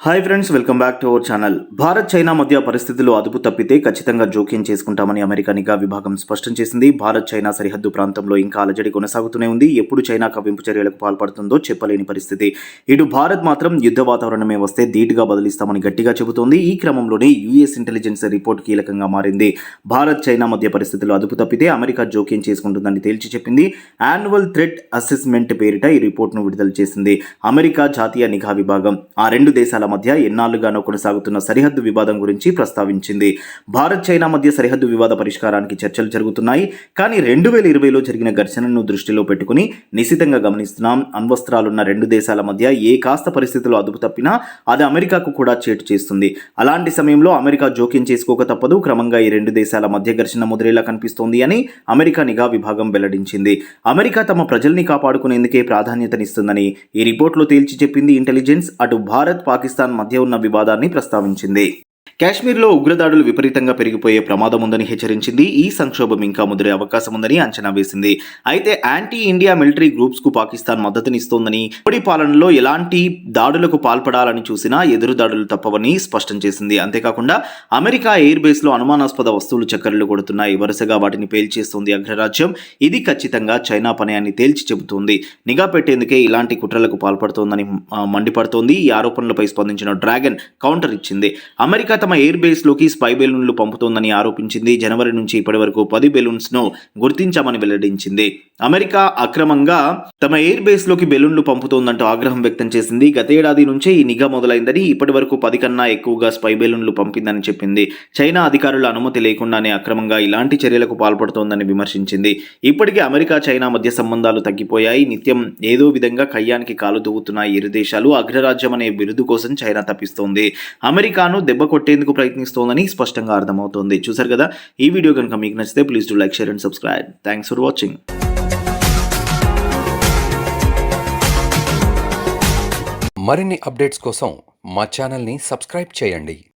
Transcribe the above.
Hi friends welcome back to our channel Bharat China మధ్య పరిస్థితులు అదుపు తప్పితే ఖచ్చితంగా జోక్యం చేసుకుంటామని అమెరికా నిఘా విభాగం స్పష్టం చేసింది. భారత్ చైనా సరిహద్దు ప్రాంతంలో ఇంకా అలజడి కొనసాగుతూనే ఉంది. ఎప్పుడు చైనా కవ్వింపు చర్యలకు పాల్పడుతుందో చెప్పలేని పరిస్థితి. ఇటు భారత్ మాత్రం యుద్ధ వాతావరణమే వస్తే ధీటుగా బదిలిస్తామని గట్టిగా చెబుతోంది. ఈ క్రమంలోనే యుఎస్ ఇంటెలిజెన్స్ రిపోర్ట్ కీలకంగా మారింది. భారత్ చైనా మధ్య పరిస్థితులు అదుపు తప్పితే అమెరికా జోక్యం చేసుకుంటుందని తేల్చి చెప్పింది. యాన్యువల్ థ్రెట్ అసెస్మెంట్ పేరిట ఈ రిపోర్ట్ను విడుదల చేసింది. అమెరికా జాతీయ నిఘా విభాగం. ఆ రెండు దేశాల మధ్య ఎన్నాళ్ళుగానో కొనసాగుతున్న సరిహద్దు వివాదం గురించి ప్రస్తావించింది. భారత్ చైనా మధ్య సరిహద్దు వివాద పరిష్కారానికి చర్చలు జరుగుతున్నాయి. కానీ రెండు వేల ఇరవైలో జరిగిన ఘర్షణను దృష్టిలో పెట్టుకుని నిశితంగా గమనిస్తున్నాం. అణ్వస్త్రాలున్న రెండు దేశాల మధ్య ఏ కాస్త పరిస్థితులు అదుపు తప్పినా అది అమెరికాకు కూడా చేటు చేస్తుంది. అలాంటి సమయంలో అమెరికా జోక్యం చేసుకోక తప్పదు. క్రమంగా ఈ రెండు దేశాల మధ్య ఘర్షణ ముదిరేలా కనిపిస్తోంది అని అమెరికా నిఘా విభాగం వెల్లడించింది. అమెరికా తమ ప్రజల్ని కాపాడుకునేందుకే ప్రాధాన్యతనిస్తుందని ఈ రిపోర్ట్లో తేల్చి చెప్పింది ఇంటెలిజెన్స్. అటు భారత్ పాకిస్తాన్ మధ్య ఉన్న వివాదాన్ని ప్రస్తావించింది. కాశ్మీర్లో ఉగ్రదాడులు విపరీతంగా పెరిగిపోయే ప్రమాదం ఉందని హెచ్చరించింది. ఈ సంక్షోభం ఇంకా ముదిరే అవకాశం ఉందని అంచనా వేసింది. అయితే యాంటీ ఇండియా మిలిటరీ గ్రూప్స్కు పాకిస్తాన్ మద్దతునిస్తోందని మోడీ పాలనలో ఎలాంటి దాడులకు పాల్పడాలని చూసినా ఎదురు దాడులు తప్పవని స్పష్టం చేసింది. అంతేకాకుండా అమెరికా ఎయిర్ బేస్లో అనుమానాస్పద వస్తువులు చక్కర్లు కొడుతున్నాయి. వరుసగా వాటిని పేల్చేస్తోంది అగ్రరాజ్యం. ఇది ఖచ్చితంగా చైనా పని అని తేల్చి చెబుతోంది. నిఘా పెట్టేందుకే ఇలాంటి కుట్రలకు పాల్పడుతోందని మండిపడుతోంది. ఈ ఆరోపణలపై స్పందించిన డ్రాగన్ కౌంటర్ ఇచ్చింది. అమెరికా తమ ఎయిర్ బేస్లోకి స్పై బెలూన్లు పంపుతోందని ఆరోపించింది. జనవరి నుంచి ఇప్పటి వరకు పది బెలూన్స్ను గుర్తించామని వెల్లడించింది. అమెరికా అక్రమంగా తమ ఎయిర్ బేస్లోకి బెలూన్లు పంపుతోందంటూ ఆగ్రహం వ్యక్తం చేసింది. గతేడాది నుంచే ఈ నిఘా మొదలైందని ఇప్పటి వరకు పది కన్నా ఎక్కువగా స్పై బెలూన్లు పంపిందని చెప్పింది. చైనా అధికారుల అనుమతి లేకుండానే అక్రమంగా ఇలాంటి చర్యలకు పాల్పడుతోందని విమర్శించింది. ఇప్పటికే అమెరికా చైనా మధ్య సంబంధాలు తగ్గిపోయాయి. నిత్యం ఏదో విధంగా కయ్యానికి కాలు దువ్వుతున్నాయి ఇరు దేశాలు అగ్రరాజ్యం అనే బిరుదు కోసం చైనా తప్పిస్తోంది. అమెరికాను దెబ్బ చేసేందుకు ప్రయత్నిస్తోందని స్పష్టంగా అర్థమవుతోంది. చూసారు కదా? ఈ వీడియో కనుక మీకు నచ్చితే please to like share and subscribe thanks for watching మరిన్ని అప్డేట్స్ కోసం మా ఛానల్ని సబ్స్క్రైబ్ చేయండి.